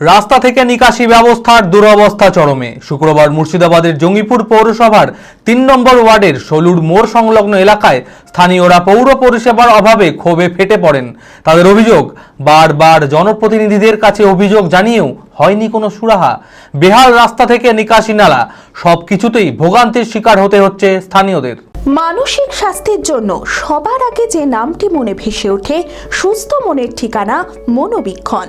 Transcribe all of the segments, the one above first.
রাস্তা থেকে নিকাশি ব্যবস্থার দুরবস্থা চরমে। শুক্রবার মুর্শিদাবাদের জঙ্গিপুর পৌরসভার তিন নম্বর ওয়ার্ডের সলুর মোড় সংলগ্ন এলাকায় স্থানীয়রা পৌর পরিষেবার অভাবে ক্ষোভে ফেটে পড়েন। তাদের অভিযোগ, বারবার জনপ্রতিনিধিদের কাছে অভিযোগ জানিয়েও হয়নি কোনো সুরাহা। বেহাল রাস্তা থেকে নিকাশি নালা সব কিছুতেই ভোগান্তির শিকার হতে হচ্ছে স্থানীয়দের। মানসিক স্বাস্থ্যের জন্য সবার আগে যে নামটি মনে ভেসে ওঠে, সুস্থ মনের ঠিকানা মনোবীক্ষণ।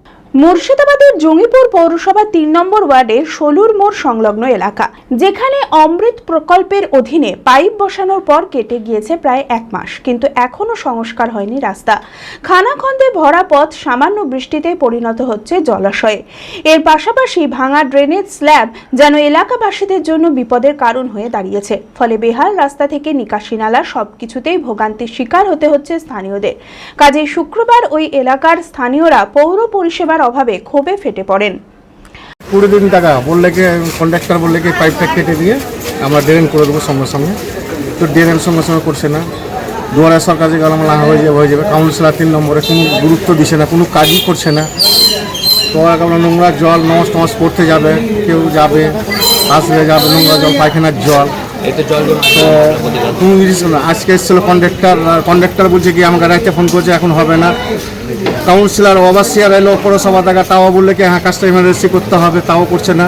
মুর্শিদাবাদের জঙ্গিপুর পৌরসভা তিন নম্বর ওয়ার্ডের সলুর মোড় সংলগ্ন এলাকা, যেখানে অমৃত প্রকল্পের অধীনে পাইপ বসানোর পর কেটে গিয়েছে প্রায় এক মাস, কিন্তু এখনও সংস্কার হয়নি রাস্তা। খানাখন্দে ভরা পথ সামান্য বৃষ্টিতে পরিণত হচ্ছে জলাশয়ে। এর পাশাপাশি ভাঙা ড্রেনেজ স্ল্যাব যেন এলাকাবাসীদের জন্য বিপদের কারণ হয়ে দাঁড়িয়েছে, ফলে বেহাল রাস্তা থেকে নিকাশি নালা সব কিছুতেই ভোগান্তির শিকার হতে হচ্ছে স্থানীয়দের। কাজে শুক্রবার ওই এলাকার স্থানীয়রা পৌর পরিষেবার অভাবে ক্ষোভে ফেটে পড়েন। কুড়ি দিন টাকা, বললে কি কন্ট্রাক্টর বললে কি পাইপটা কেটে দিয়ে আমরা ড্রেন করে দেবো সঙ্গে সঙ্গে। তো ড্রেন সঙ্গে সঙ্গে করছে না। দুয়ারে সরকার যে গেলাম হয়ে যাবে হয়ে যাবে। কাউন্সিলর তিন নম্বরে কোনো গুরুত্ব দিচ্ছে না, কোনো কাজই করছে না। তো ওরা কেমন নোংরা জল নস টস করতে যাবে, কেউ যাবে আসলে যাবে, নোংরা জল, পায়খানার জল। কোনো জিনিস না। আজকে এসেছিল কন্ডাক্টার কন্ডাক্টার বলছে কি আমাকে রাইতে ফোন করছে এখন হবে না। কাউন্সিলর ওভারসিয়ার এলো পৌরসভা থাকা তাও বললে কি হ্যাঁ কাজটা ইমার্জেন্সি করতে হবে তাও করছে না।